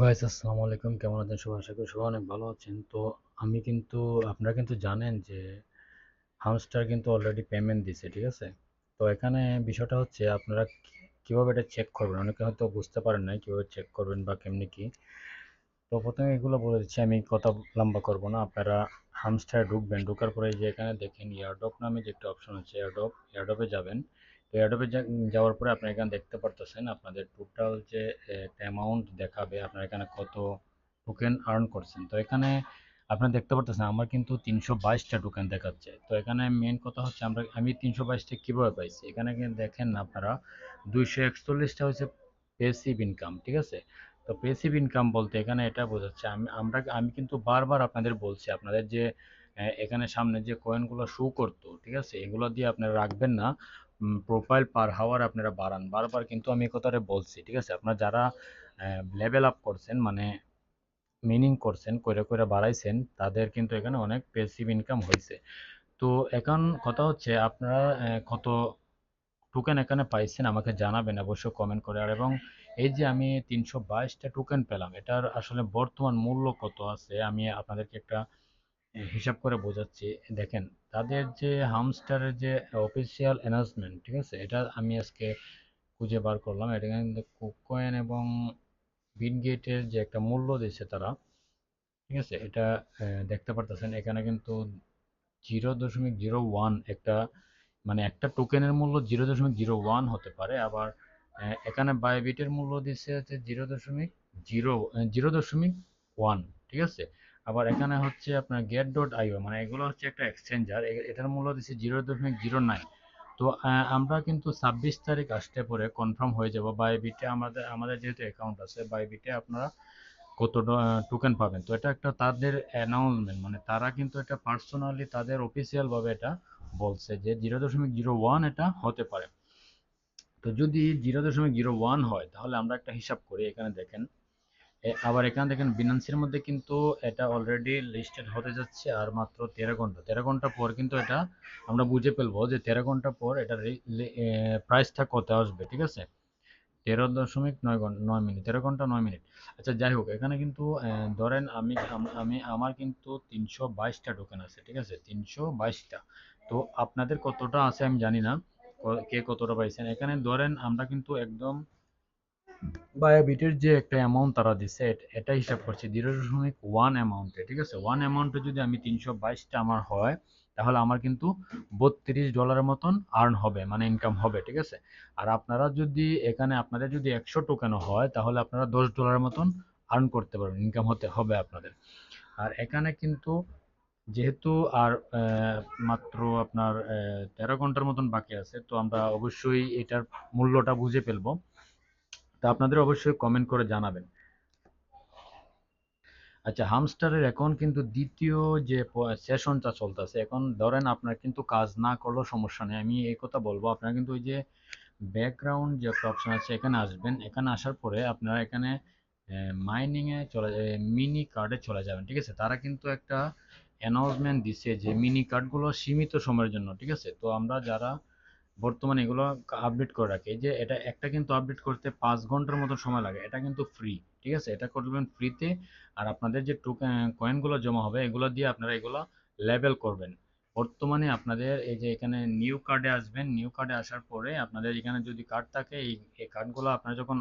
Guys আসসালামু আলাইকুম। কেমন আছেন সবাই? আশা করি সবাই অনেক ভালো আছেন। তো আমি কিন্তু, আপনারা কিন্তু জানেন যে হামস্টার কিন্তু অলরেডি পেমেন্ট দিছে, ঠিক আছে? তো এখানে বিষয়টা হচ্ছে, আপনারা কীভাবে এটা চেক করবেন? অনেকে হয়তো বুঝতে পারেন না কীভাবে চেক করবেন বা কেমনি কি। তো প্রথমে এগুলো বলে দিচ্ছি, আমি কথা লম্বা করব না। আপনারা হামস্টারে ঢুকবেন, ঢুকার পরে যে এখানে দেখেন এয়ারড্রপ নামে যে একটা অপশন আছে এয়ারড্রপ এয়ারড্রপে যাবেন। তো এয়ারড্রপে যাওয়ার পরে আপনারা এখানে দেখতে পারতেছেন আপনাদের টোটাল যে অ্যামাউন্ট দেখাবে, আপনারা এখানে কত টোকেন আর্ন করছেন। তো এখানে আপনারা দেখতে পারতেছেন আমার কিন্তু তিনশো বাইশটা টোকেন দেখাচ্ছে। তো এখানে মেন কথা হচ্ছে আমরা, আমি তিনশো বাইশটা কীভাবে পাইছি? এখানে দেখেন আপনারা দুইশো একচল্লিশটা হচ্ছে পেসিভ ইনকাম ঠিক আছে? তো পেসিভ ইনকাম বলতে এখানে এটা বোঝাচ্ছে, আমি, আমরা, আমি কিন্তু বারবার আপনাদের বলছি, আপনাদের যে এখানে সামনে যে কয়েনগুলো শো করতো, ঠিক আছে? এগুলো দিয়ে আপনারা রাখবেন না। প্রোফাইল পার হাওয়ার আপনারা বাড়ান। বারবার কিন্তু আমি কথাটা বলছি, ঠিক আছে? আপনারা যারা লেভেল আপ করছেন মানে মিনিং করছেন, কইরা কইরা বাড়াইছেন, তাদের কিন্তু এখানে অনেক পেসিভ ইনকাম হয়েছে তো এখন কথা হচ্ছে, আপনারা কত টোকেন এখানে পাইছেন, আমাকে জানাবেন অবশ্যই কমেন্ট করে। আর এবং এই যে আমি তিনশো বাইশটা টোকেন পেলাম, এটার আসলে বর্তমান মূল্য কত আছে, আমি আপনাদেরকে একটা হিসাব করে বোঝাচ্ছি। দেখেন, তাদের যে হামস্টারের যে অফিসিয়াল অ্যানাউন্সমেন্ট ঠিক আছে? এটা আমি আজকে খুঁজে বার করলাম। এটা কিন্তু কুকয়েন এবং বিটগেটের যে একটা মূল্য দিয়েছে তারা, ঠিক আছে? এটা দেখতে পারতেছেন, এখানে কিন্তু জিরো দশমিক জিরো ওয়ান একটা মানে একটা টোকেনের মূল্য জিরো দশমিক জিরো ওয়ান হতে পারে। আবার এখানে বায়োবিটের মূল্য দিচ্ছে হচ্ছে জিরো দশমিক জিরো জিরো দশমিক ওয়ান ঠিক আছে? আবার এখানে হচ্ছে আপনার গেট ডট আইও মানে এগুলো হচ্ছে একটা এক্সচেঞ্জার এটার মূল্য দিচ্ছে জিরো দশমিক জিরো নাইন তো আমরা কিন্তু ছাব্বিশ তারিখ আসতে পরে কনফার্ম হয়ে যাব বাইবিটে আমাদের আমাদের যেহেতু অ্যাকাউন্ট আছে বাইবিটে আপনারা কত টোকেন পাবেন। তো এটা একটা তাদের অ্যানাউন্সমেন্ট মানে তারা কিন্তু এটা পার্সোনালি তাদের অফিসিয়াল ভাবে এটা বলছে যে জিরো দশমিক জিরো ওয়ান এটা হতে পারে। তো যদি জিরো দশমিক জিরো ওয়ান হয়, তাহলে আমরা একটা হিসাব করি, এখানে দেখেন। আবার এখানে দেখেন বিনান্সের মধ্যে কিন্তু এটা অলরেডি লিস্টেড হতে যাচ্ছে, আর মাত্র তেরো ঘণ্টা। তেরো ঘণ্টা পর কিন্তু এটা আমরা বুঝে ফেলব যে তেরো ঘণ্টা পর এটা প্রাইসটা কত আসবে, ঠিক আছে? তেরো দশমিক নয় ঘণ্টা নয় মিনিট, তেরো ঘণ্টা নয় মিনিট। আচ্ছা যাই হোক, এখানে কিন্তু ধরেন আমি আমি আমার কিন্তু তিনশো বাইশটা টোকেন আছে, ঠিক আছে? তিনশো বাইশটা। তো আপনাদের কতটা আছে আমি জানি না কে কতটা পাইছেন? এখানে ধরেন আমরা কিন্তু একদম বায়োবিটের যে একটা অ্যামাউন্ট তারা দিচ্ছে এট- হিসাব জিরো দশমিক ওয়ান অ্যামাউন্টে ঠিক আছে? ওয়ান অ্যামাউন্টে যদি আমি তিনশো বাইশটা আমার হয়, তাহলে আমার কিন্তু বত্রিশ ডলারের মতন আর্ন হবে মানে ইনকাম হবে, ঠিক আছে? আর আপনারা যদি এখানে, আপনাদের যদি একশো টোকেনও হয়, তাহলে আপনারা দশ ডলারের মতন আর্ন করতে পারবেন ইনকাম হতে হবে আপনাদের। আর এখানে কিন্তু যেহেতু আর মাত্র আপনার তেরো ঘণ্টার মতন বাকি আছে, তো আমরা অবশ্যই এটার মূল্যটা বুঝে ফেলব। তা আপনাদের অবশ্যই কমেন্ট করে জানাবেন। আচ্ছা হামস্টারের এখন কিন্তু দ্বিতীয় যে সেশনটা চলতেছে, এখন ধরেন আপনার কিন্তু কাজ না করলেও সমস্যা নেই। আমি এই কথা বলব, আপনারা কিন্তু ওই যে ব্যাকগ্রাউন্ড যে অপশন আছে, এখানে আসবেন। এখানে আসার পরে আপনারা এখানে মাইনিং এ চলে মিনি কার্ডে চলে যাবেন, ঠিক আছে? তারা কিন্তু একটা অ্যানাউন্সমেন্ট দিছে যে মিনি কার্ডগুলো সীমিত সময়ের জন্য, ঠিক আছে? তো আমরা যারা বর্তমানে এগুলো আপডেট করে রাখি। যে এটা, একটা কিন্তু আপডেট করতে পাঁচ ঘণ্টার মতো সময় লাগে। এটা কিন্তু ফ্রি ঠিক আছে? এটা করবেন ফ্রিতে আর আপনাদের যে কয়েনগুলো জমা হবে, এগুলো দিয়ে আপনারা এগুলো লেবেল করবেন। বর্তমানে আপনাদের এই যে এখানে নিউ কার্ডে আসবেন নিউ কার্ডে আসার পরে আপনাদের এখানে যদি কার্ড থাকে, এই এই কার্ডগুলো আপনারা যখন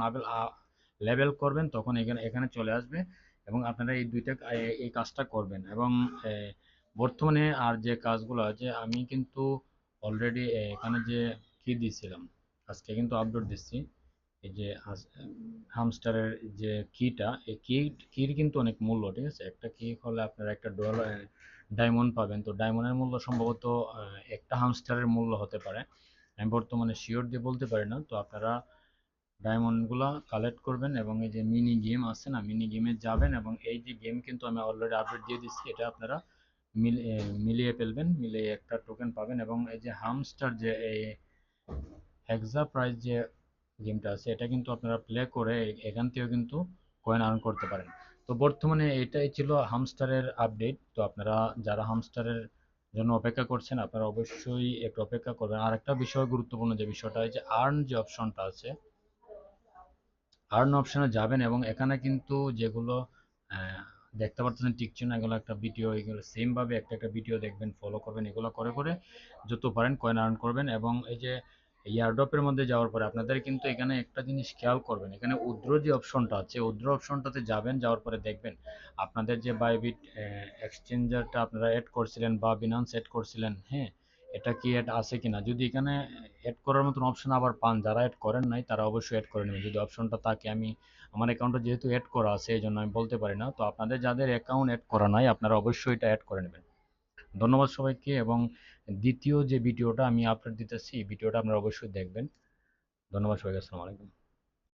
লেবেল করবেন, তখন এখানে এখানে চলে আসবে এবং আপনারা এই দুইটা এই কাজটা করবেন। এবং বর্তমানে আর যে কাজগুলো আছে, আমি কিন্তু অলরেডি এখানে যে কি দিয়েছিলাম আজকে কিন্তু আপলোড দিচ্ছি, এই যে হামস্টারের যে কিটা এই কি কির কিন্তু অনেক মূল্য, ঠিক আছে? একটা কি হলে আপনারা একটা ডলার ডায়মন্ড পাবেন। তো ডায়মন্ডের মূল্য সম্ভবত একটা হামস্টারের মূল্য হতে পারে। আমি বর্তমানে শিওর দিয়ে বলতে পারি না, তো আপনারা ডায়মন্ডগুলো কালেক্ট করবেন এবং এই যে মিনি গেম আছে না মিনি গেমে যাবেন এবং এই যে গেম কিন্তু আমি অলরেডি আপডেট দিয়ে দিচ্ছি, এটা আপনারা মিলিয়ে ফেলবেন, মিলিয়ে একটা টোকেন পাবেন এবং এই যে হামস্টার যে এই হেক্সা প্রাইস যে গেমটা আছে, এটা কিন্তু আপনারা প্লে করে এখান থেকেও কিন্তু কয়েন আর্ন করতে পারেন। তো বর্তমানে এটাই ছিল হামস্টারের আপডেট তো আপনারা যারা হামস্টারের জন্য অপেক্ষা করছেন, আপনারা অবশ্যই একটু অপেক্ষা করবেন। আর একটা বিষয় গুরুত্বপূর্ণ যে বিষয়টা যে আর্ন যে অপশনটা আছে আর্ন অপশানে যাবেন এবং এখানে কিন্তু যেগুলো দেখতে পারতেছেন টিকছে না এগুলো একটা ভিডিও এগুলো সেমভাবে একটা একটা ভিডিও দেখবেন ফলো করবেন, এগুলো করে করে যত পারেন কয়েন আর্ন করবেন এবং এই যে ইয়ারড্রপের মধ্যে যাওয়ার পরে আপনাদের কিন্তু এখানে একটা জিনিস খেয়াল করবেন, এখানে উদ্র যে অপশনটা আছে, উদ্র অপশনটাতে যাবেন, যাওয়ার পরে দেখবেন আপনাদের যে বাইবিট এক্সচেঞ্জারটা আপনারা অ্যাড করছিলেন বা বিনান্স অ্যাড করছিলেন হ্যাঁ এটা কি অ্যাড আছে কিনা? যদি এখানে অ্যাড করার মতন অপশন আবার পান, যারা অ্যাড করেন নাই, তারা অবশ্যই অ্যাড করে নেবেন। যদি অপশনটা থাকে, আমি, আমার অ্যাকাউন্টে যেহেতু অ্যাড করা আছে এই জন্য আমি বলতে পারি না। তো আপনাদের যাদের অ্যাকাউন্ট অ্যাড করা নাই, আপনারা অবশ্যই এটা অ্যাড করে নেবেন। ধন্যবাদ সবাইকে, এবং দ্বিতীয় যে ভিডিওটা আমি আপলোড দিতেছি ভিডিওটা আপনারা অবশ্যই দেখবেন। ধন্যবাদ সবাইকে, আসসালামু আলাইকুম।